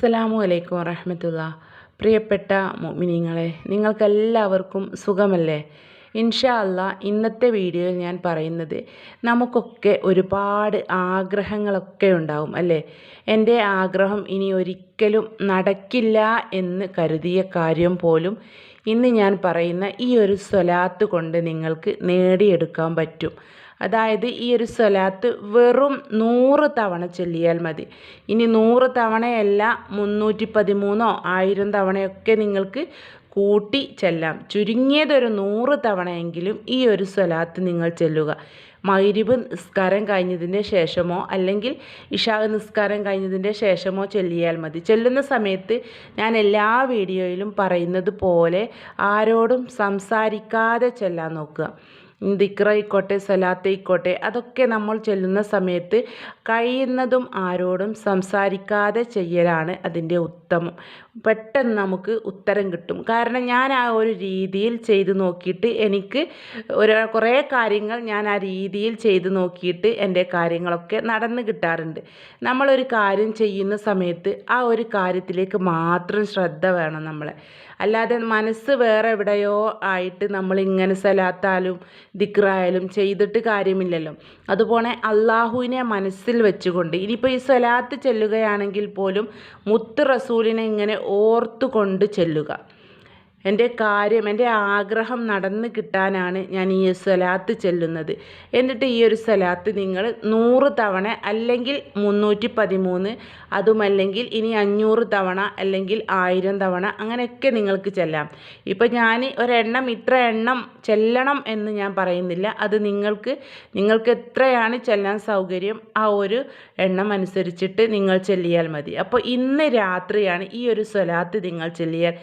അസ്സലാമു അലൈക്കും വറഹമത്തുള്ള. പ്രിയപ്പെട്ട മിനിങ്ങളെ നിങ്ങൾക്കെല്ലാവർക്കും സുഖമല്ലേ? ഇൻഷാ അല്ല ഇന്നത്തെ വീഡിയോയിൽ ഞാൻ പറയുന്നത് നമുക്കൊക്കെ ഒരുപാട് ആഗ്രഹങ്ങളൊക്കെ ഉണ്ടാവും അല്ലേ? എന്റെ ആഗ്രഹം ഇനി ഒരിക്കലും നടക്കില്ല എന്ന് കരുതിയ കാര്യം പോലും ഇന്ന് ഞാൻ പറയുന്ന ഈ ഒരു സ്വലാത്ത് കൊണ്ട് നിങ്ങൾക്ക് നേടിയെടുക്കാൻ പറ്റും. അതായത് ഈ ഒരു സ്വലാത്ത് വെറും നൂറ് തവണ ചൊല്ലിയാൽ മതി. ഇനി നൂറ് തവണയല്ല മുന്നൂറ്റി പതിമൂന്നോ ആയിരം തവണയൊക്കെ നിങ്ങൾക്ക് കൂട്ടി ചെല്ലാം. ചുരുങ്ങിയതൊരു നൂറ് തവണയെങ്കിലും ഈ ഒരു സ്വലാത്ത് നിങ്ങൾ ചെല്ലുക. മൈരിബ് നിസ്കാരം കഴിഞ്ഞതിന്റെ ശേഷമോ അല്ലെങ്കിൽ ഇഷാ നിസ്കാരം കഴിഞ്ഞതിന്റെ ശേഷമോ ചൊല്ലിയാൽ മതി. ചെല്ലുന്ന സമയത്ത് ഞാൻ എല്ലാ വീഡിയോയിലും പറയുന്നത് പോലെ ആരോടും സംസാരിക്കാതെ ചെല്ലാൻ നോക്കുക. ദിക്റായിക്കോട്ടെ സലാത്തയിക്കോട്ടെ അതൊക്കെ നമ്മൾ ചെല്ലുന്ന സമയത്ത് കഴിയുന്നതും ആരോടും സംസാരിക്കാതെ ചെയ്യലാണ് അതിന്റെ ഉത്തമം. പെട്ടെന്ന് നമുക്ക് ഉത്തരം കിട്ടും. കാരണം ഞാൻ ആ ഒരു രീതിയിൽ ചെയ്ത് നോക്കിയിട്ട് എനിക്ക് ഒരു കുറേ കാര്യങ്ങൾ ഞാൻ ആ രീതിയിൽ ചെയ്ത് നോക്കിയിട്ട് എന്റെ കാര്യങ്ങളൊക്കെ നടന്ന് കിട്ടാറുണ്ട്. നമ്മളൊരു കാര്യം ചെയ്യുന്ന സമയത്ത് ആ ഒരു കാര്യത്തിലേക്ക് മാത്രം ശ്രദ്ധ വേണം നമ്മളെ. അല്ലാതെ മനസ്സ് വേറെ എവിടെയോ ആയിട്ട് നമ്മൾ ഇങ്ങനെ സലാത്താലും ദിക്റായാലും ചെയ്തിട്ട് കാര്യമില്ലല്ലോ. അതുപോലെ അള്ളാഹുവിനെ മനസ്സിൽ വെച്ചുകൊണ്ട് ഇനിയിപ്പോൾ ഈ സലാത്ത് ചെല്ലുകയാണെങ്കിൽ പോലും മുത്ത് റസൂലിനെ ഇങ്ങനെ ഓർത്തുകൊണ്ട് ചെല്ലുക. എന്റെ കാര്യം എന്റെ ആഗ്രഹം നടന്നു കിട്ടാനാണ് ഞാൻ ഈ സ്വലാത്ത് ചെല്ലുന്നത്. എന്നിട്ട് ഈ ഒരു സ്വലാത്ത് നിങ്ങൾ നൂറ് തവണ അല്ലെങ്കിൽ മുന്നൂറ്റി പതിമൂന്ന് അതുമല്ലെങ്കിൽ ഇനി അഞ്ഞൂറ് തവണ അല്ലെങ്കിൽ ആയിരം തവണ അങ്ങനെയൊക്കെ നിങ്ങൾക്ക് ചെല്ലാം. ഇപ്പം ഞാൻ ഒരെണ്ണം ഇത്ര എണ്ണം ചെല്ലണം എന്ന് ഞാൻ പറയുന്നില്ല. അത് നിങ്ങൾക്ക് നിങ്ങൾക്ക് എത്രയാണ് ചെല്ലാൻ സൗകര്യം ആ ഒരു എണ്ണം അനുസരിച്ചിട്ട് നിങ്ങൾ ചെല്ലിയാൽ മതി. അപ്പോൾ ഇന്ന് രാത്രിയാണ് ഈ ഒരു സ്വലാത്ത് നിങ്ങൾ ചെല്ലിയാൽ.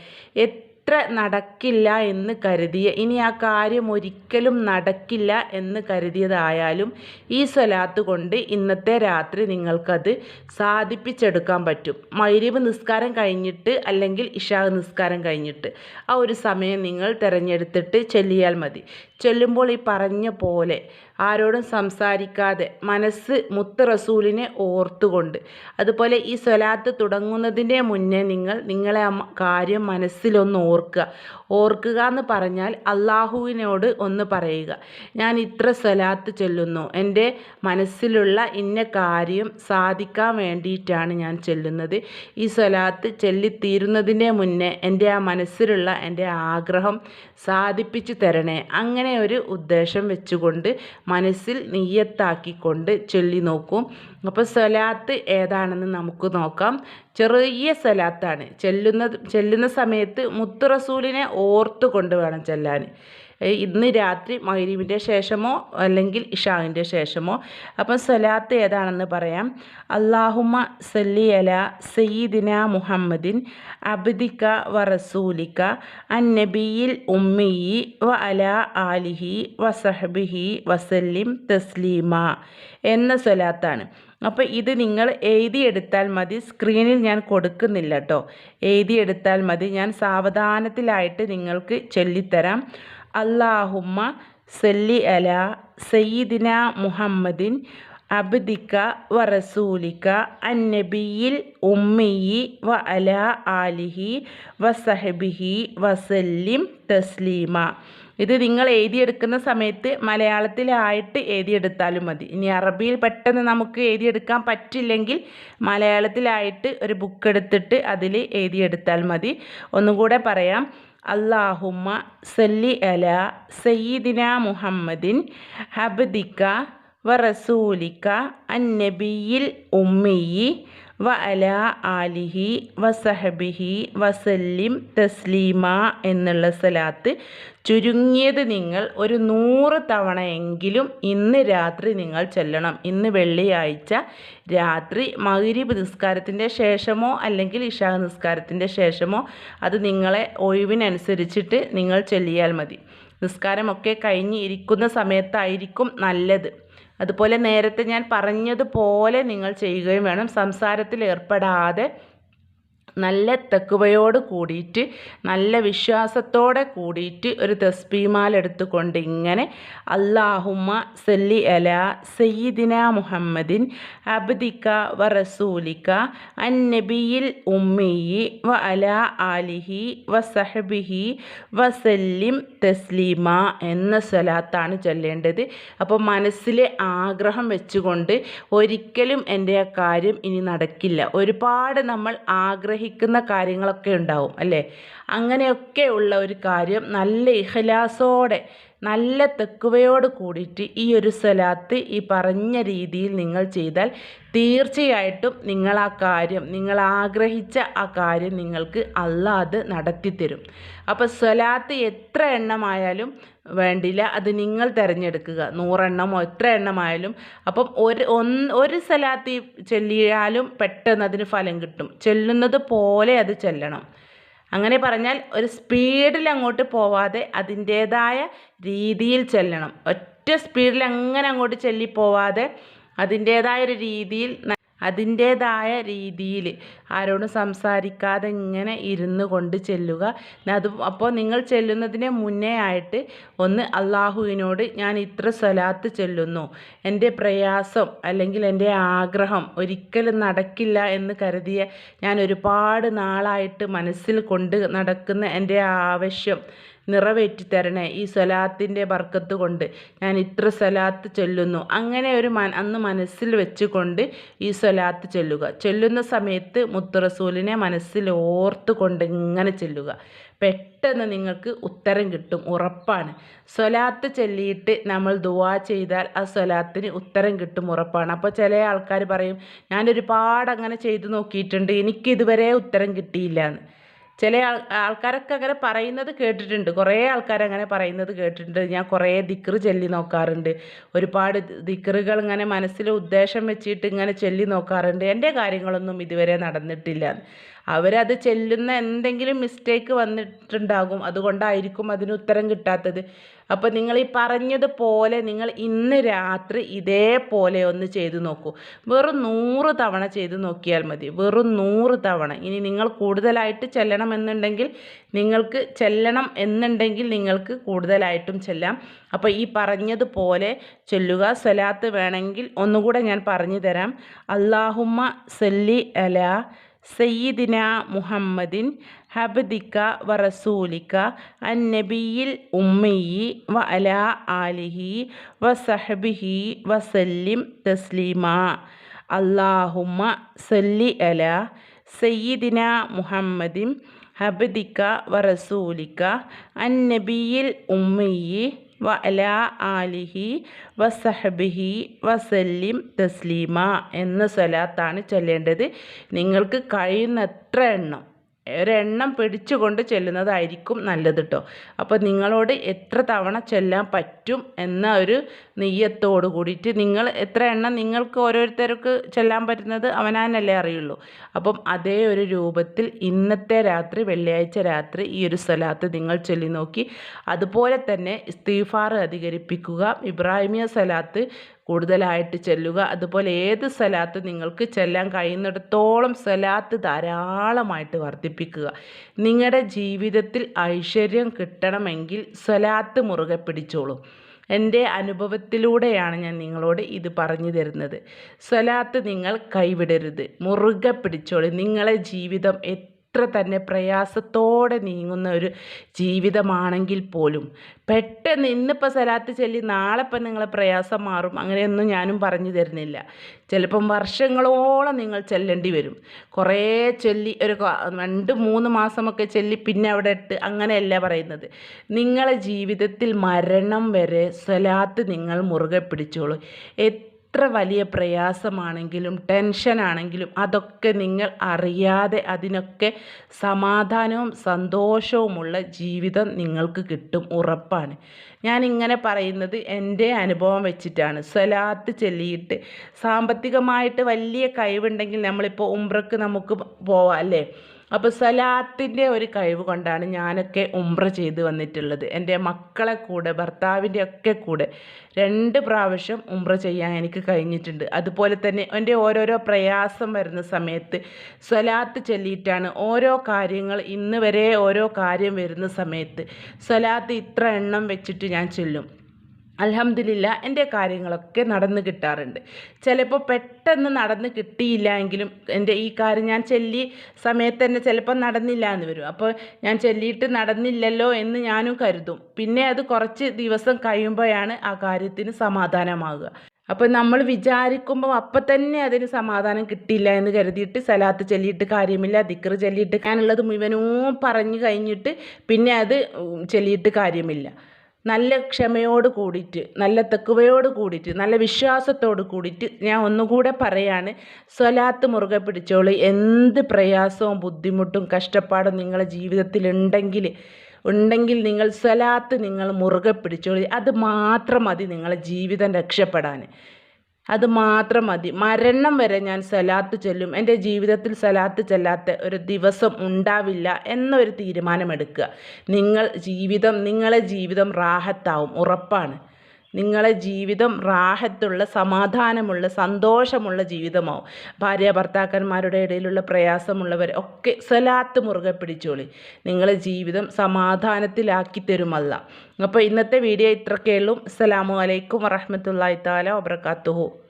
എത്ര നടക്കില്ല എന്ന് കരുതിയ ഇനി ആ കാര്യം ഒരിക്കലും നടക്കില്ല എന്ന് കരുതിയതായാലും ഈ സ്വലാത്ത് കൊണ്ട് ഇന്നത്തെ രാത്രി നിങ്ങൾക്കത് സാധിപ്പിച്ചെടുക്കാൻ പറ്റും. മൈരീബ് നിസ്കാരം കഴിഞ്ഞിട്ട് അല്ലെങ്കിൽ ഇഷാ നിസ്കാരം കഴിഞ്ഞിട്ട് ആ ഒരു സമയം നിങ്ങൾ തിരഞ്ഞെടുത്തിട്ട് ചെല്ലിയാൽ മതി. ചൊല്ലുമ്പോൾ ഈ പറഞ്ഞ പോലെ ആരോടും സംസാരിക്കാതെ മനസ്സ് മുത്ത് റസൂലിനെ ഓർത്തുകൊണ്ട്. അതുപോലെ ഈ സ്വലാത്ത് തുടങ്ങുന്നതിന്റെ മുന്നേ നിങ്ങൾ നിങ്ങളെ കാര്യം മനസ്സിലൊന്ന് ഓർക്കുക. ഓർക്കുക എന്ന് പറഞ്ഞാൽ അള്ളാഹുവിനോട് ഒന്ന് പറയുക. ഞാൻ ഇത്ര സ്വലാത്ത് ചെല്ലുന്നു. എന്റെ മനസ്സിലുള്ള ഇന്ന കാര്യം സാധിക്കാൻ വേണ്ടിയിട്ടാണ് ഞാൻ ചെല്ലുന്നത്. ഈ സ്വലാത്ത് ചെല്ലിത്തീരുന്നതിന്റെ മുന്നേ എന്റെ ആ മനസ്സിലുള്ള എന്റെ ആഗ്രഹം സാധിപ്പിച്ചു തരണേ. അങ്ങനെ ഒരു ഉദ്ദേശം വെച്ചുകൊണ്ട് മനസ്സിൽ നെയ്യത്താക്കിക്കൊണ്ട് ചൊല്ലി നോക്കും. അപ്പോൾ സ്വലാത്ത് ഏതാണെന്ന് നമുക്ക് നോക്കാം. ചെറിയ സ്വലാത്താണ് ചെല്ലുന്ന ചെല്ലുന്ന സമയത്ത് മുത്തുറസൂലിനെ ഓർത്തുകൊണ്ട് വേണം ചെല്ലാൻ. ഇന്ന് രാത്രി മൈരീവിന്റെ ശേഷമോ അല്ലെങ്കിൽ ഇഷാവിന്റെ ശേഷമോ? അപ്പം സ്വലാത്ത് ഏതാണെന്ന് പറയാം. അള്ളാഹുമ സല്ലി അല സയ്യിദിന മുഹമ്മദിൻ അബ്ദിക വ റസൂലിക്ക നബിയിൽ ഉമ്മിയി വ അല ആലിഹി വസഹബിഹി വസല്ലിം തസ്ലീമ എന്ന സ്വലാത്താണ്. അപ്പോൾ ഇത് നിങ്ങൾ എഴുതിയെടുത്താൽ മതി. സ്ക്രീനിൽ ഞാൻ കൊടുക്കുന്നില്ല കേട്ടോ എഴുതിയെടുത്താൽ മതി. ഞാൻ സാവധാനത്തിലായിട്ട് നിങ്ങൾക്ക് ചൊല്ലിത്തരാം. അള്ളാഹുമ്മ സല്ലി അല സയ്യിദിന മുഹമ്മദിൻ അബ്ദിക്ക വ റസൂലിക അന്നബിയിൽ ഉമ്മിയി വ അല ആലിഹി വസഹബിഹി വസല്ലിം തസ്ലീമ. ഇത് നിങ്ങൾ എഴുതിയെടുക്കുന്ന സമയത്ത് മലയാളത്തിലായിട്ട് എഴുതിയെടുത്താലും മതി. ഇനി അറബിയിൽ പെട്ടെന്ന് നമുക്ക് എഴുതിയെടുക്കാൻ പറ്റില്ലെങ്കിൽ മലയാളത്തിലായിട്ട് ഒരു ബുക്ക് എടുത്തിട്ട് അതിൽ എഴുതിയെടുത്താൽ മതി. ഒന്നുകൂടെ പറയാം. അള്ളാഹുമ്മ സല്ലി അല സയ്യിദിന മുഹമ്മദിൻ ഹബ്ദിക്ക വറസൂലിക്ക റസൂലിക്ക അന്നബിയിൽ ഉമ്മിയി വ അല ആലിഹി വസഹബിഹി വസല്ലിം തസ്ലീമ എന്നുള്ള സലാത്ത് ചുരുങ്ങിയത് നിങ്ങൾ ഒരു നൂറ് തവണയെങ്കിലും ഇന്ന് രാത്രി നിങ്ങൾ ചെല്ലണം. ഇന്ന് വെള്ളിയാഴ്ച രാത്രി മഗ്രിബ് നിസ്കാരത്തിന്റെ ശേഷമോ അല്ലെങ്കിൽ ഇഷാ നിസ്കാരത്തിന്റെ ശേഷമോ അത് നിങ്ങളെ ഒഴിവിനനുസരിച്ചിട്ട് നിങ്ങൾ ചെല്ലിയാൽ മതി. നിസ്കാരമൊക്കെ കഴിഞ്ഞ് ഇരിക്കുന്ന സമയത്തായിരിക്കും നല്ലത്. അതുപോലെ നേരത്തെ ഞാൻ പറഞ്ഞതുപോലെ നിങ്ങൾ ചെയ്യുകയും വേണം. സംസാരത്തിൽ ഏർപ്പെടാതെ നല്ല തെക്കുവയോട് കൂടിയിട്ട് നല്ല വിശ്വാസത്തോടെ കൂടിയിട്ട് ഒരു തസ്ബീമാലെടുത്തുകൊണ്ട് ഇങ്ങനെ അള്ളാഹുമ്മ സല്ലി അല സയ്യിദിന മുഹമ്മദിൻ അബ്ദിക്ക വ റസൂലിക്ക അൻ നബിയിൽ ഉമ്മിയി വ അല ആലിഹി വ സഹബിഹി വ സല്ലിം തസ്ലീമ എന്ന സ്വലാത്താണ് ചൊല്ലേണ്ടത്. അപ്പോൾ മനസ്സിലെ ആഗ്രഹം വെച്ചുകൊണ്ട് ഒരിക്കലും എന്റെ ആ കാര്യം ഇനി നടക്കില്ല. ഒരുപാട് നമ്മൾ ആഗ്രഹി ആഗ്രഹിക്കുന്ന കാര്യങ്ങളൊക്കെ ഉണ്ടാവും അല്ലേ? അങ്ങനെയൊക്കെ ഉള്ള ഒരു കാര്യം നല്ല ഇഹലാസോടെ നല്ല തെക്കുവയോട് കൂടിയിട്ട് ഈ ഒരു സ്വലാത്ത് ഈ പറഞ്ഞ രീതിയിൽ നിങ്ങൾ ചെയ്താൽ തീർച്ചയായിട്ടും നിങ്ങൾ ആ കാര്യം നിങ്ങൾ ആഗ്രഹിച്ച ആ കാര്യം നിങ്ങൾക്ക് അല്ലാതെ നടത്തിത്തരും. അപ്പോൾ സ്വലാത്ത് എത്ര എണ്ണമായാലും വേണ്ടില്ല അത് നിങ്ങൾ തിരഞ്ഞെടുക്കുക. നൂറെണ്ണമോ എത്ര എണ്ണമായാലും. അപ്പം ഒരു ഒന്ന് ഒരു സ്ഥലത്ത് ചൊല്ലിയാലും പെട്ടെന്ന് അതിന് ഫലം കിട്ടും. ചെല്ലുന്നത് പോലെ അത് ചെല്ലണം. അങ്ങനെ പറഞ്ഞാൽ ഒരു സ്പീഡിൽ അങ്ങോട്ട് പോവാതെ അതിന്റേതായ രീതിയിൽ ചെല്ലണം. ഒറ്റ സ്പീഡിൽ അങ്ങനെ അങ്ങോട്ട് ചെല്ലിപ്പോവാതെ അതിന്റേതായ ഒരു രീതിയിൽ അതിന്റേതായ രീതിയിൽ ആരോടും സംസാരിക്കാതെ ഇങ്ങനെ ഇരുന്ന് കൊണ്ട് ചെല്ലുക. അത് അപ്പോൾ നിങ്ങൾ ചെല്ലുന്നതിന് മുന്നേ ആയിട്ട് ഒന്ന് അള്ളാഹുവിനോട് ഞാൻ ഇത്ര സ്വലാത്ത് ചെല്ലുന്നു. എന്റെ പ്രയാസം അല്ലെങ്കിൽ എന്റെ ആഗ്രഹം ഒരിക്കലും നടക്കില്ല എന്ന് കരുതിയ ഞാൻ ഒരുപാട് നാളായിട്ട് മനസ്സിൽ കൊണ്ട് നടക്കുന്ന എന്റെ ആവശ്യം നിറവേറ്റി തരണേ ഈ സ്വലാത്തിന്റെ ബർക്കത്ത് കൊണ്ട്. ഞാൻ ഇത്ര സ്വലാത്ത് ചൊല്ലുന്നു. അങ്ങനെ ഒരു മന അന്ന് മനസ്സിൽ വെച്ചുകൊണ്ട് ഈ സ്വലാത്ത് ചൊല്ലുക. ചൊല്ലുന്ന സമയത്ത് മുത്തുറസൂലിനെ മനസ്സിൽ ഓർത്ത് കൊണ്ട് ഇങ്ങനെ ചൊല്ലുക. പെട്ടെന്ന് നിങ്ങൾക്ക് ഉത്തരം കിട്ടും. ഉറപ്പാണ്. സ്വലാത്ത് ചൊല്ലിയിട്ട് നമ്മൾ ദുവാ ചെയ്താൽ ആ സ്വലാത്തിന് ഉത്തരം കിട്ടും. ഉറപ്പാണ്. അപ്പോൾ ചില ആൾക്കാർ പറയും ഞാനൊരുപാട് അങ്ങനെ ചെയ്തു നോക്കിയിട്ടുണ്ട്. എനിക്കിതുവരെ ഉത്തരം കിട്ടിയില്ല എന്ന്. ചില ആൾ ആൾക്കാരൊക്കെ അങ്ങനെ പറയുന്നത് കേട്ടിട്ടുണ്ട്. കുറേ ആൾക്കാർ അങ്ങനെ പറയുന്നത് കേട്ടിട്ടുണ്ട്. ഞാൻ കുറേ ദിക്റ് ചൊല്ലി നോക്കാറുണ്ട്. ഒരുപാട് ദിക്റുകൾ ഇങ്ങനെ മനസ്സിൽ ഉദ്ദേശം വെച്ചിട്ട് ഇങ്ങനെ ചൊല്ലി നോക്കാറുണ്ട്. എന്റെ കാര്യങ്ങളൊന്നും ഇതുവരെ നടന്നിട്ടില്ല. അവരത് ചെല്ലുന്ന എന്തെങ്കിലും മിസ്റ്റേക്ക് വന്നിട്ടുണ്ടാകും. അതുകൊണ്ടായിരിക്കും അതിന് ഉത്തരം കിട്ടാത്തത്. അപ്പോൾ നിങ്ങൾ ഈ പറഞ്ഞതുപോലെ നിങ്ങൾ ഇന്ന് രാത്രി ഇതേപോലെ ഒന്ന് ചെയ്തു നോക്കൂ. വെറും നൂറ് തവണ ചെയ്ത് നോക്കിയാൽ മതി. വെറും നൂറ് തവണ. ഇനി നിങ്ങൾ കൂടുതലായിട്ട് ചെല്ലണം എന്നുണ്ടെങ്കിൽ നിങ്ങൾക്ക് ചെല്ലണം എന്നുണ്ടെങ്കിൽ നിങ്ങൾക്ക് കൂടുതലായിട്ടും ചെല്ലാം. അപ്പോൾ ഈ പറഞ്ഞതുപോലെ ചൊല്ലുക. സ്വലാത്ത് വേണമെങ്കിൽ ഒന്നുകൂടെ ഞാൻ പറഞ്ഞു തരാം. അള്ളാഹുമ്മ സല്ലി അല സയ്യിദിന മുഹമ്മദിൻ ഹബദിക്ക വ റസൂലിക്ക അൻ നബിയിൽ ഉമ്മയി വ അല ആലിഹി വ സഹബിഹി വസല്ലിം തസ്ലീമ. അള്ളാഹുമ്മ സല്ലി അല സയ്യിദിന മുഹമ്മദിൻ ഹബദിക്ക വ റസൂലിക്ക അൻ നബിയിൽ ഉമ്മയി വ അല ആലിഹി വസഹബിഹി വസല്ലിം തസ്ലീമ എന്ന സ്വലാത്താണ് ചൊല്ലേണ്ടത്. നിങ്ങൾക്ക് കഴിയുന്നത്ര എണ്ണം ഒരെണ്ണം പിടിച്ചുകൊണ്ട് ചെല്ലുന്നതായിരിക്കും നല്ലത് കേട്ടോ അപ്പോൾ നിങ്ങളോട് എത്ര തവണ ചെല്ലാൻ പറ്റും എന്ന ഒരു നെയ്യത്തോട് കൂടിയിട്ട് നിങ്ങൾ എത്ര എണ്ണം നിങ്ങൾക്ക് ഓരോരുത്തർക്ക് ചെല്ലാൻ പറ്റുന്നത് അവനാനല്ലേ അറിയുള്ളൂ. അപ്പം അതേ ഒരു രൂപത്തിൽ ഇന്നത്തെ രാത്രി വെള്ളിയാഴ്ച രാത്രി ഈ ഒരു സ്ഥലത്ത് നിങ്ങൾ ചൊല്ലി നോക്കി അതുപോലെ തന്നെ ഇസ്തീഫാർ അധികരിപ്പിക്കുക ഇബ്രാഹിമിയ സലാത്ത് കൂടുതലായിട്ട് ചെല്ലുക. അതുപോലെ ഏത് സലാത്ത് നിങ്ങൾക്ക് ചെല്ലാൻ കഴിയുന്നിടത്തോളം സലാത്ത് ധാരാളമായിട്ട് വർദ്ധിപ്പിക്കുക. നിങ്ങളുടെ ജീവിതത്തിൽ ഐശ്വര്യം കിട്ടണമെങ്കിൽ സലാത്ത് മുറുകെ പിടിച്ചോളൂ. എന്റെ അനുഭവത്തിലൂടെയാണ് ഞാൻ നിങ്ങളോട് ഇത് പറഞ്ഞു തരുന്നത്. സ്വലാത്ത് നിങ്ങൾ കൈവിടരുത്. മുറുകെ പിടിച്ചോളൂ. നിങ്ങളെ ജീവിതം എത്ര തന്നെ പ്രയാസത്തോടെ നീങ്ങുന്ന ഒരു ജീവിതമാണെങ്കിൽ പോലും. പെട്ടെന്ന് ഇന്നിപ്പോൾ സലാത്ത് ചൊല്ലി നാളെ ഇപ്പം നിങ്ങളെ പ്രയാസം മാറും. അങ്ങനെയൊന്നും ഞാനും പറഞ്ഞു തരുന്നില്ല. ചിലപ്പം വർഷങ്ങളോളം നിങ്ങൾ ചെല്ലേണ്ടി വരും. കുറേ ചൊല്ലി ഒരു രണ്ട് മൂന്ന് മാസമൊക്കെ ചൊല്ലി പിന്നെ അവിടെ ഇട്ട് അങ്ങനെയല്ല പറയുന്നത്. നിങ്ങളെ ജീവിതത്തിൽ മരണം വരെ സ്വലാത്ത് നിങ്ങൾ മുറുകെ പിടിച്ചോളൂ. എത്ര വലിയ പ്രയാസമാണെങ്കിലും ടെൻഷനാണെങ്കിലും അതൊക്കെ നിങ്ങൾ അറിയാതെ അതിനൊക്കെ സമാധാനവും സന്തോഷവുമുള്ള ജീവിതം നിങ്ങൾക്ക് കിട്ടും ഉറപ്പാണ്. ഞാൻ ഇങ്ങനെ പറയുന്നത് എന്റെ അനുഭവം വെച്ചിട്ടാണ്. സ്വലാത്ത് ചൊല്ലിയിട്ട് സാമ്പത്തികമായിട്ട് വലിയ കഴിവുണ്ടെങ്കിൽ നമ്മളിപ്പോൾ ഉംറക്ക് നമുക്ക് പോവാം അല്ലേ? അപ്പോൾ സലാത്തിന്റെ ഒരു കഴിവ് കൊണ്ടാണ് ഞാനൊക്കെ ഉംറ ചെയ്ത് വന്നിട്ടുള്ളത്. എന്റെ മക്കളെ കൂടെ ഭർത്താവിന്റെ ഒക്കെ കൂടെ രണ്ട് പ്രാവശ്യം ഉംറ ചെയ്യാൻ എനിക്ക് കഴിഞ്ഞിട്ടുണ്ട്. അതുപോലെ തന്നെ എന്റെ ഓരോരോ പ്രയാസം വരുന്ന സമയത്ത് സലാത്ത് ചൊല്ലിയിട്ടാണ് ഓരോ കാര്യങ്ങൾ ഇന്ന് വരെ ഓരോ കാര്യം വരുന്ന സമയത്ത് സലാത്ത് ഇത്ര എണ്ണം വെച്ചിട്ട് ഞാൻ ചൊല്ലും. അലഹമില്ല എന്റെ കാര്യങ്ങളൊക്കെ നടന്ന് കിട്ടാറുണ്ട്. ചിലപ്പോൾ പെട്ടെന്ന് നടന്ന് കിട്ടിയില്ല എങ്കിലും എന്റെ ഈ കാര്യം ഞാൻ ചെല്ലി സമയത്ത് തന്നെ ചിലപ്പോൾ നടന്നില്ല എന്ന് വരും. അപ്പോൾ ഞാൻ ചെല്ലിയിട്ട് നടന്നില്ലല്ലോ എന്ന് ഞാനും കരുതും. പിന്നെ അത് കുറച്ച് ദിവസം കഴിയുമ്പോഴാണ് ആ കാര്യത്തിന് സമാധാനമാകുക അപ്പോൾ നമ്മൾ വിചാരിക്കുമ്പോൾ അപ്പം തന്നെ അതിന് സമാധാനം കിട്ടിയില്ല എന്ന് കരുതിയിട്ട് സലാത്ത് ചൊല്ലിയിട്ട് കാര്യമില്ല ദിക്കർ ചൊല്ലിയിട്ട്. ഞാനുള്ളത് മുഴുവനും പറഞ്ഞു കഴിഞ്ഞിട്ട് പിന്നെ അത് ചൊല്ലിയിട്ട് കാര്യമില്ല. നല്ല ക്ഷമയോട് കൂടിയിട്ട് നല്ല തെക്കുവയോട് കൂടിയിട്ട് നല്ല വിശ്വാസത്തോട് കൂടിയിട്ട് ഞാൻ ഒന്നുകൂടെ പറയാണ് സ്വലാത്ത് മുറുകെ പിടിച്ചോളി. എന്ത് പ്രയാസവും ബുദ്ധിമുട്ടും കഷ്ടപ്പാടും നിങ്ങളുടെ ജീവിതത്തിൽ ഉണ്ടെങ്കിൽ ഉണ്ടെങ്കിൽ നിങ്ങൾ സ്വലാത്ത് നിങ്ങൾ മുറുകെ പിടിച്ചോളി. അത് മാത്രം മതി നിങ്ങളുടെ ജീവിതം രക്ഷപ്പെടാൻ. അത് മാത്രം മതി. മരണം വരെ ഞാൻ സലാത്ത് ചൊല്ലും. എന്റെ ജീവിതത്തിൽ സലാത്ത് ചെല്ലാത്ത ഒരു ദിവസം ഉണ്ടാവില്ല എന്നൊരു തീരുമാനമെടുക്കുക. നിങ്ങൾ ജീവിതം നിങ്ങളെ ജീവിതം റാഹത്താവും. ഉറപ്പാണ്. നിങ്ങളെ ജീവിതം റാഹത്തുള്ള സമാധാനമുള്ള സന്തോഷമുള്ള ജീവിതമാവും. ഭാര്യ ഭർത്താക്കന്മാരുടെ ഇടയിലുള്ള പ്രയാസമുള്ളവർ ഒക്കെ സലാത്ത് മുറുകെ പിടിച്ചോളി. നിങ്ങളെ ജീവിതം സമാധാനത്തിലാക്കി തരുമല്ല. അപ്പോൾ ഇന്നത്തെ വീഡിയോ ഇത്രയൊക്കെയുള്ളൂ അസ്സലാമു അലൈക്കും വറഹമത്തല്ലാ താല വബർക്കാത്തുഹു